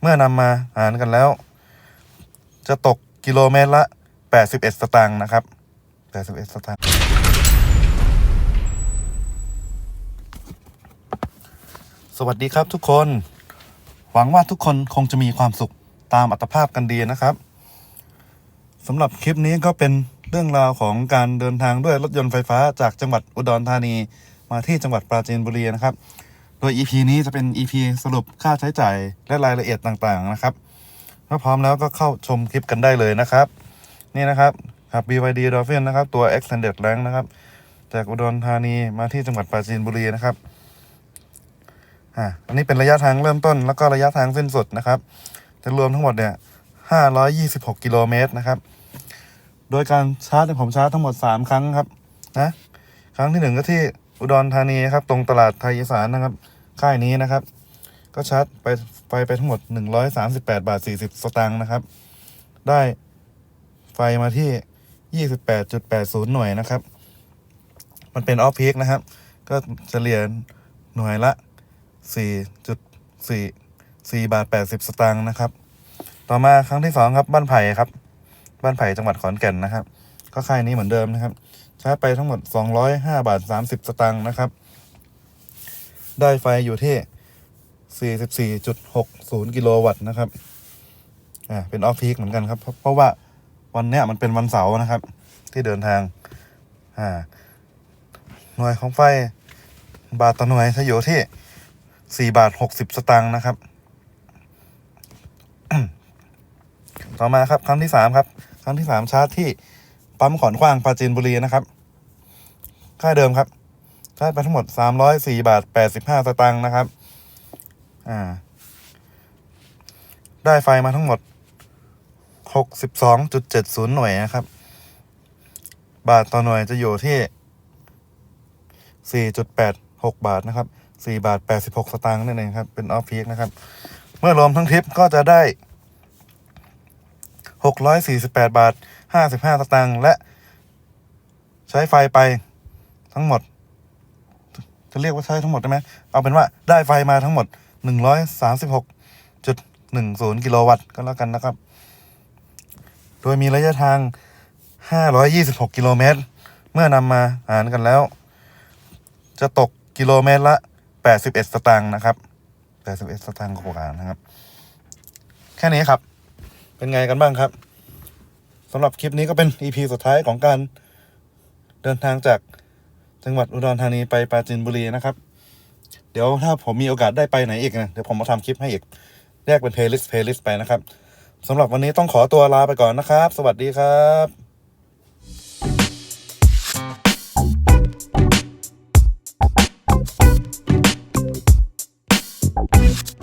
เมื่อนำมาหารกันแล้ว จะตกกิโลเมตรละ 81 สตางค์นะครับ 81 สตางค์สวัสดีครับทุกคน หวังว่าทุกคนคงจะมีความสุขตามอัตภาพกันดีนะครับสำหรับคลิปนี้ก็เป็นเรื่องราวของการเดินทางด้วยรถยนต์ไฟฟ้าจากจังหวัดอุดรธานีมาที่จังหวัดปราจีนบุรีนะครับ โดย EP นี้จะเป็น EP สรุปค่าใช้จ่ายและรายละเอียดต่างๆนะครับถ้าพร้อมแล้วก็เข้าชมคลิปกันได้เลยนะครับ นี่นะครับขับ BYD Dolphin นะครับ ตัว Extended Range นะครับ จากอุดรธานีมาที่จังหวัดปราจีนบุรีนะครับอ่าอันนี้เป็นระยะทางเริ่มต้น แล้วก็ระยะทางสิ้นสุดนะครับจะรวมทั้งหมดเนี่ย526 กิโลเมตรนะครับ โดยการชาร์จผมชาร์จทั้งหมด 3 ครั้งครับนะครั้งที่หนึ่งก็ที่ อุดรธานีครับ ตรงตลาดไทยอีสานนะครับ ค่ายนี้นะครับ ก็ชาร์จไปไปไปทั้งหมด 138 บาท 40 สตางค์นะครับ ได้ไฟมาที่ 28.80 หน่วยนะครับ มันเป็นออฟพีคนะครับ ก็เฉลี่ยหน่วยละสี่จุดสี่สี่บาทแปดสิบสตางค์นะครับ ต่อมาครั้งที่สองครับ บ้านไผ่ครับ บ้านไผ่จังหวัดขอนแก่นนะครับ ก็ค่ายนี้เหมือนเดิมนะครับ ใช้ไปทั้งหมดสองร้อยห้าบาทสามสิบสตางค์นะครับ ได้ไฟอยู่ที่สี่สิบสี่จุดหกศูนย์กิโลวัตต์นะครับ อ่า เป็นออฟพีคเหมือนกันครับเพราะเพราะว่าวันเนี้ยมันเป็นวันเสาร์นะครับ ที่เดินทาง อ่า หน่วยของไฟ บาทต่อหน่วยจะอยู่ที่สี่บาทหกสิบสตางค์นะครับ ต่อมาครับครั้งที่สามครับ ครั้งที่สามชาร์จที่ ปั๊มขอนขว้างปราจีนบุรีนะครับ ค่าเดิมครับชาร์จไปทั้งหมดสามร้อยสี่บาทแปดสิบห้าสตางค์นะครับ อ่า ได้ไฟมาทั้งหมดหกสิบสองจุดเจ็ดศูนย์หน่วยนะครับ บาทต่อหน่วยจะอยู่ที่สี่จุดแปดหกบาทนะครับสี่บาทแปดสิบหกสตางค์นั่นเองครับ เป็นออฟพีคนะครับ เมื่อรวมทั้งทริปก็จะได้ หกร้อยสี่สิบแปดบาทห้าสิบห้าสตางค์และใช้ไฟไปทั้งหมด จะเรียกว่าใช้ทั้งหมดได้ไหมเอาเป็นว่าได้ไฟมาทั้งหมดหนึ่งร้อยสามสิบหกจุดหนึ่งศูนย์กิโลวัตต์ก็แล้วกันนะครับ โดยมีระยะทางห้าร้อยยี่สิบหกกิโลเมตร เมื่อนำมาหารกันแล้ว จะตกกิโลเมตรละ 81 สตางค์นะครับ 81 สตางค์กว่าๆนะครับ แค่นี้ครับ เป็นไงกันบ้างครับสำหรับคลิปนี้ก็เป็น EP สุดท้ายของการเดินทางจากจังหวัดอุดรธานีไปปราจีนบุรีนะครับ เดี๋ยวถ้าผมมีโอกาสได้ไปไหนอีกนะเดี๋ยวผมมาทำคลิปให้อีกแยกเป็นเพลย์ลิสต์เพลย์ลิสต์ไปนะครับสำหรับวันนี้ต้องขอตัวลาไปก่อนนะครับ สวัสดีครับ